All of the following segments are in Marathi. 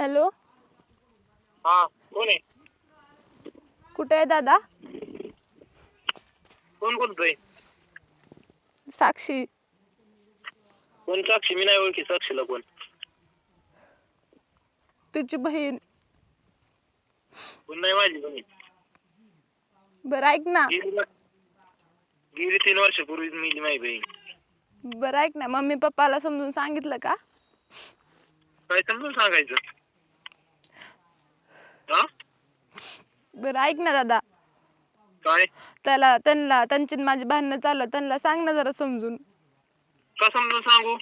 हॅलो. हा कोण आहे? कुठे आहे दादा? कोण बोलतोय? साक्षी. कोण साक्षी? मी नाही ओळखी साक्षीला कोण. तुझी बहीण. कोण नाही माझी बहीण बरं ऐक ना. गेली गेली तीन वर्षापूर्वीच मिली माझी बहीण. बरं ऐक ना. मम्मी पप्पाला समजून सांगितलं का? काय समजून सांगायचं? बरं ऐक ना दादा. काय? त्याला त्यांना त्यांची न माझी भांडणं चाललं त्यांना सांग ना जरा समजून. का समजून सांगू?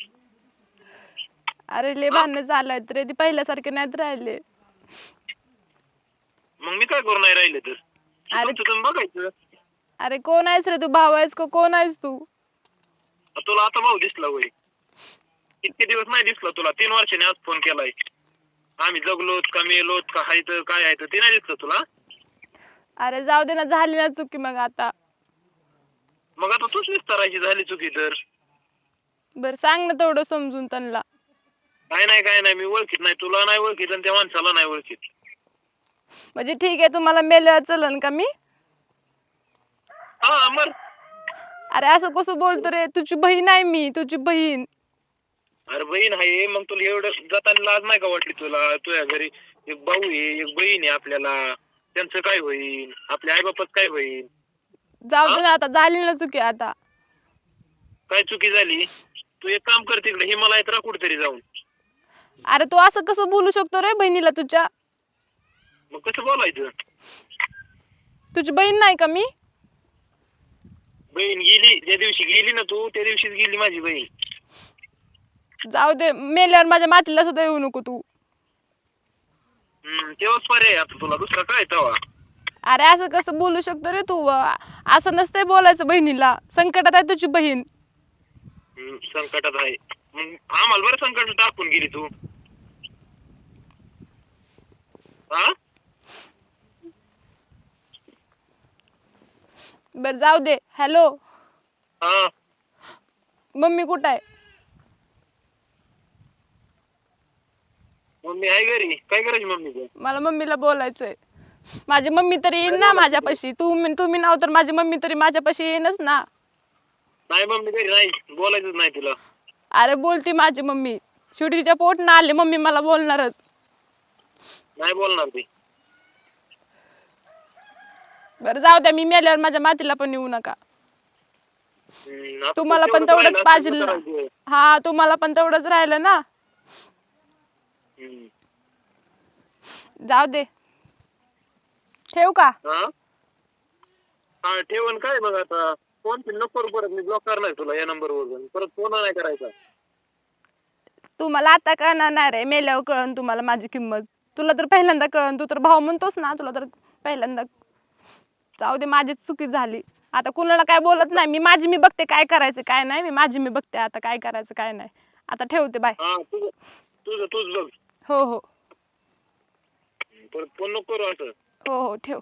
अरे ले भांडणं चालत रे ती पहिल्यासारखे नाहीत राहिले. मग मी काय करू नाही राहिले तर? अरे- तुमचं तुम्ही बघायचं. अरे कोण आहेस रे तू भाऊ आहेस का कोण आहेस तू? तुला आता भाऊ दिसला होय. इतके दिवस नाही दिसला तुला? तीन वर्षाने आज फोन केलाय. आम्ही जगलोत का मेलोत का हाय तर काय आहे ते नाही दिसलं तुला? अरे जाऊ दे ना झाली ना चुकी मग आता. मग आता तूच विस्तारायची झाली चुकी तर. बरं सांग ना तेवढं समजून त्यांना. काय नाही काय नाही मी ओळखीत नाही. तुला नाही ओळखीत आणि त्या माणसाला नाही ओळखीत. म्हणजे ठीक आहे तुम्हाला मेल्यावर चलन का मी? हा अमर अरे असं कसं बोलतो रे? तुझी बहीण आहे मी तुझी बहीण. अरे बहीण आहे मग तुला एवढं जाताना लाज नाही का वाटली तुला? तुझ्या घरी एक भाऊ आहे एक बहीण आहे आपल्याला. त्यांचं काय होईल आपल्या आई बापाच काय होईल जाऊ दे ना आता झाली ना चुकी आता. काय चुकी झाली? तू एक काम कर तिकडे हिमालयात राहा कुठेतरी जाऊन. अरे तू असं कसं बोलू शकतो रे बहिणीला तुझ्या? मग कसं बोलायचं? तुझी बहीण नाही का मी? बहीण गेली ज्या दिवशी गेली ना तू त्या दिवशीच गेली माझी बहीण. जाऊ दे मेल्यावर माझ्या मातीला सुद्धा येऊ नको तू. हम्म तेव्हाच पर्याय आता तुला. दुसरा काय तवा अरे असं कसं बोलू शकतो रे तू? असं नसतंय बोलायचं बहिणीला. संकटात आहे तुझी बहीण. हम्म, संकटात आहे. मग आम्हाला बरं संकट टाकून गेली तू. हा बर जाऊ दे. हॅलो हा. मम्मी कुठं आहे? मम्मी आहे घरी? काय करायची मम्मी मला मम्मीला बोलायचंय. माझी मम्मी तरी येईन ना माझ्यापाशी. तू तुम्ही नाव तर माझी मम्मी तरी माझ्यापाशी येईनच ना. नाही मम्मी घरी नाही. बोलायचंच नाही तुला. अरे बोलती माझी मम्मी. शेवटी तिच्या पोट ना आले मम्मी मला बोलणारच. नाही बोलणार ती. बरं जाऊ द्या मी मेल्यावर माझ्या मातीला पण येऊ नका. हम्म, आता तुम्हाला पण तेवढं तेवढंच पाहिजे ना. हा तुम्हाला पण तेवढंच राहिलं ना. जाऊ दे. ठेव का? हा? हा ठेवून काय बघ आता? फोन नको करू परत मी ब्लॉक करणार तुला या नंबर वरून. परत फोन नाही करायचा. तुम्हाला आता कळणार नाही रे. मेल्यावर कळन तुम्हाला माझी किंमत. तुला तर पहिल्यांदा कळन. तू तर भाऊ म्हणतोस ना तुला तर पहिल्यांदा. जाऊ दे माझीच चुकी झाली. आता कुणाला काय बोलत नाही? मी माझी मी बघते काय करायचं काय नाही. मी माझी मी बघते आता काय करायचं काय नाही. आता ठेवते बाय हा तुझं तुझं तूच बघ. हो हो. परत फोन नको करू असं. हो हो ठेव.